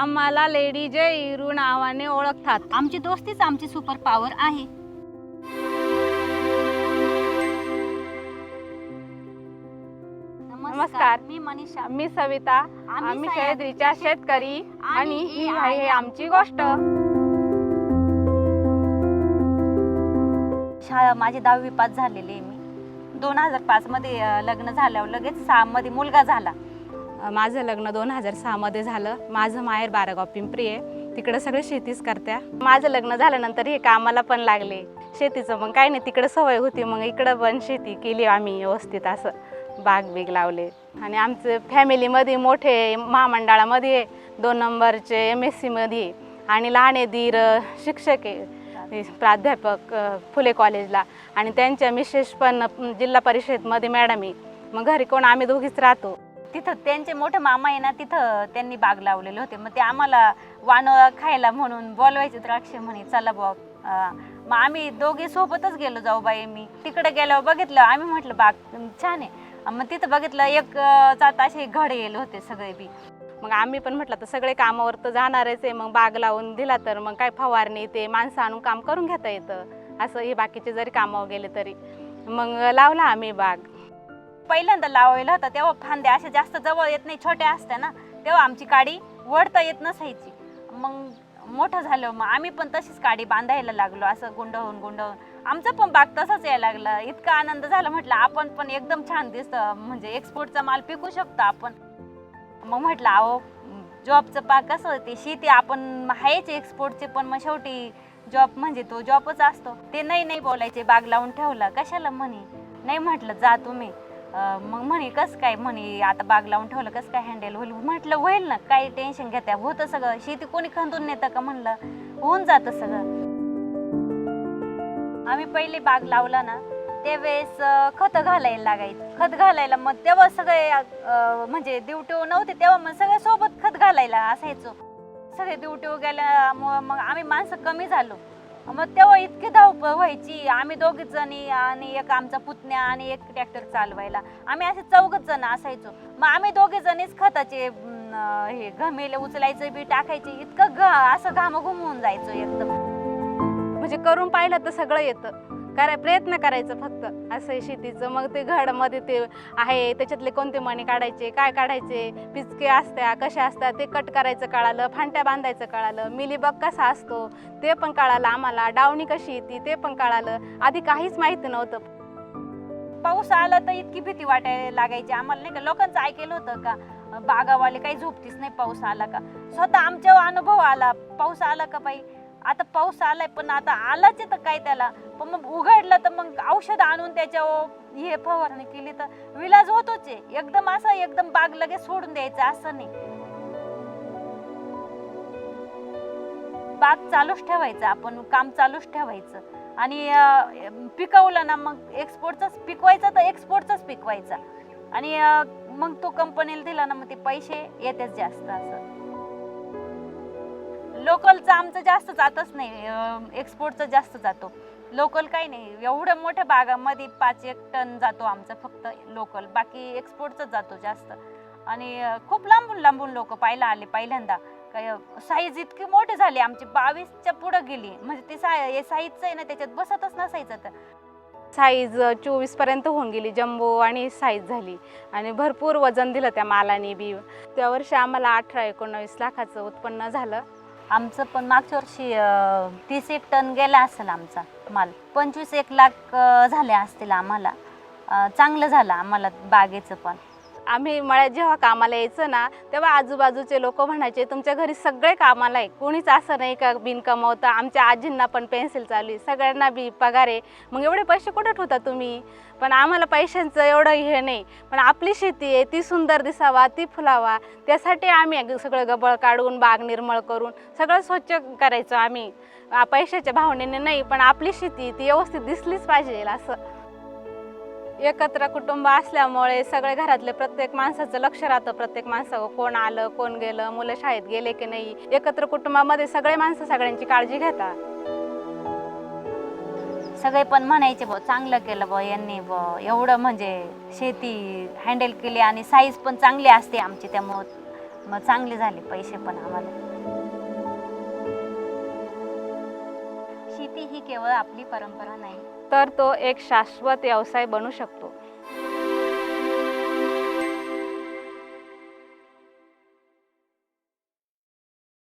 आम्हाला लेडी जे इरू नावाने ओळखतात. आमची दोस्तीच आमची सुपर पॉवर आहे. नमस्कार. मी मनीषा. मी सविता. आम्ही सह्याद्रीच्या शेतकरी आणि ही आहे आमची गोष्ट. शाळा माझी दहावी पास झालेली आहे मी. दोन हजार पाच मध्ये अं, लग्न झाल्यावर लगेच सहा मध्ये मुलगा झाला. माझं लग्न दोन हजार सहामध्ये झालं. माझं माहेर बारागाव पिंपरी आहे. तिकडे सगळे शेतीच करत्या. माझं लग्न झाल्यानंतर हे कामाला पण लागले. शेतीचं मग काही नाही तिकडे सवय होती. मग इकडं पण शेती केली आम्ही व्यवस्थित असं. बाग बीग लावले. आणि आमचं फॅमिलीमध्ये मोठे महामंडळामध्ये दोन नंबरचे एम एस सीमध्ये आणि लहाने धीर शिक्षक आहे. प्राध्यापक फुले कॉलेजला. आणि त्यांच्या मिसेस पण जिल्हा परिषदमध्ये मॅडम आहे. मग घरी कोण आम्ही दोघीच राहतो. तिथं त्यांचे मोठे मामा आहे ना तिथं त्यांनी बाग लावलेले होते. मग ते आम्हाला वाण खायला म्हणून बोलवायचे द्राक्ष म्हणे चला बुवा अं, मग आम्ही दोघे सोबतच गेलो जाऊ बाई मी. तिकडे गेल्यावर बघितलं आम्ही म्हटलं बाग छान आहे. अं, मग तिथं बघितलं एक अं, जात असे घडे येले होते सगळे बी. मग आम्ही पण म्हटलं तर सगळे कामावर तर जाणारच आहे मग बाग लावून दिला तर मग काय फवारणी ते माणसं आणून काम करून घेता येतं. असं हे बाकीचे जरी कामावर गेले तरी. मग लावला आम्ही बाग. पहिल्यांदा लावायला होता तेव्हा फांद्या अशा जास्त जवळ येत नाही छोट्या असत्या ना तेव्हा आमची काडी वडता येत नसायची. मग मोठं झालं मग आम्ही पण तशीच काडी बांधायला लागलो असं गुंडवून गुंडवून आमचा पण बाग तसाच यायला लागला. इतका आनंद झाला म्हटलं आपण पण एकदम छान दिसतं म्हणजे एक्सपोर्टचा माल पिकू शकतो आपण. मग म्हटलं अहो जॉबचं बाग कसं ते शेती आपण आहेच एक्सपोर्टचे पण मग शेवटी जॉब म्हणजे तो जॉबच असतो. ते नाही नाही बोलायचे बाग लावून ठेवला. कशाला म्हणे? नाही म्हटलं जा तुम्ही. अं, मग म्हणे कसं काय? म्हणे आता बाग लावून ठेवलं कसं काय हँडल होईल? म्हटलं होईल ना काही टेन्शन घेत्या होतं सगळं. शेती कोणी खंदून नेतं का? म्हणलं होऊन जातं सगळं. आम्ही पहिले बाग लावला ना त्यावेळेस खत घालायला लागायचं. खत घालायला मग तेव्हा सगळे अं, म्हणजे दिवटे नव्हते तेव्हा मग सगळ्या सोबत खत घालायला असायचो. सगळे ड्युटीवर गेल्यामुळं मग आम्ही माणसं कमी झालो. मग तेव्हा इतकी धावपळ व्हायची. आम्ही दोघी जणी आणि एक आमचा पुतण्या आणि एक ट्रॅक्टर चालवायला. आम्ही असे चौघच जण असायचो. मग आम्ही दोघे जणीच खताचे अं, हे घमेले उचलायचे बी टाकायचे. इतकं घ असं घाम होऊन जायचो एकदम. म्हणजे करून पाहिलं तर सगळं येतं. कराय प्रयत्न करायचं फक्त. असं आहे शेतीचं. मग ते घडमध्ये ते आहे त्याच्यातले कोणते मणी काढायचे काय काढायचे पिचके असत्या कशा असतात ते कट करायचं कळालं फांट्या बांधायचं कळालं मिलीबग कसा असतो ते पण कळालं आम्हाला डावणी कशी येते ते पण कळालं. आधी काहीच माहिती नव्हतं. पाऊस आला तर इतकी भीती वाटायला लागायची आम्हाला नाही का? लोकांचं ऐकलं होतं का? बागावाले काही झोपतीच नाही पाऊस आला का? स्वतः आमच्या अनुभव आला. पाऊस आला का बाई? आता पाऊस आलाय पण आता आलाच तर काय त्याला? पण मग उघडलं तर मग औषध आणून त्याच्यावर हे फवारणी केली तर विलाज होतोच आहे. एकदम असं एकदम बाग लगेच सोडून द्यायचं असं नाही. बाग चालूच ठेवायचं आपण काम चालूच ठेवायचं. आणि पिकवलं ना मग एक्सपोर्टचाच पिकवायचा तर एक्सपोर्टचाच पिकवायचा. आणि मग तो कंपनीला दिला ना मग ते पैसे येतेच जास्त असं. लोकलचं आमचं जास्त जातच नाही एक्सपोर्टचं जास्त जातो. लोकल काही नाही एवढ्या मोठ्या बागामध्ये पाच एक टन जातो आमचं फक्त लोकल बाकी एक्सपोर्टच जातो जास्त. आणि खूप लांबून लांबून लोक पाहायला आले पहिल्यांदा. काय साईज इतकी मोठी झाली आमची बावीसच्या पुढं गेली. म्हणजे ती साय साईजचं आहे ना त्याच्यात बसतच नसायचं तर साईज चोवीसपर्यंत होऊन गेली जम्बो आणि साईज झाली. आणि भरपूर वजन दिलं त्या मालाने बी. त्या वर्षी आम्हाला अठरा एकोणावीस लाखाचं उत्पन्न झालं. आमचं पण मागच्या वर्षी तीस एक टन गेला असेल आमचा माल. पंचवीस एक लाख झाले असतील आम्हाला. चांगलं झालं आम्हाला बागेचं पण. आम्ही मळ्यात जेव्हा कामाला यायचं ना तेव्हा आजूबाजूचे लोक म्हणायचे तुमच्या घरी सगळे कामाला आहे. कोणीच असं नाही का बिन कमवतं? आमच्या आजींना पण पेन्सिल चालू आहे. सगळ्यांना बी पगार आहे. मग एवढे पैसे कुठं ठेवता तुम्ही? पण आम्हाला पैशांचं एवढं हे नाही. पण आपली शेती आहे ती सुंदर दिसावा ती फुलावा. त्यासाठी आम्ही सगळं गबळ काढून बाग निर्मळ करून सगळं स्वच्छ करायचो आम्ही. पैशाच्या भावनेने नाही पण आपली शेती ती व्यवस्थित दिसलीच पाहिजे असं. एकत्र कुटुंब असल्यामुळे सगळे घरातले प्रत्येक माणसाचं लक्ष राहतं. प्रत्येक माणसावर कोण आलं कोण गेलं मुलं शाळेत गेले की नाही? एकत्र कुटुंबामध्ये सगळे माणसं सगळ्यांची काळजी घेतात. सगळे पण म्हणायचे ब चांगलं केलं ब यांनी ब एवढं म्हणजे शेती हँडल केली आणि साईज पण चांगली असते आमची त्यामुळं. मग चांगले झाले पैसे पण आम्हाला. शेती ही केवळ आपली परंपरा नाही तर तो एक शाश्वत व्यवसाय बनू शकतो.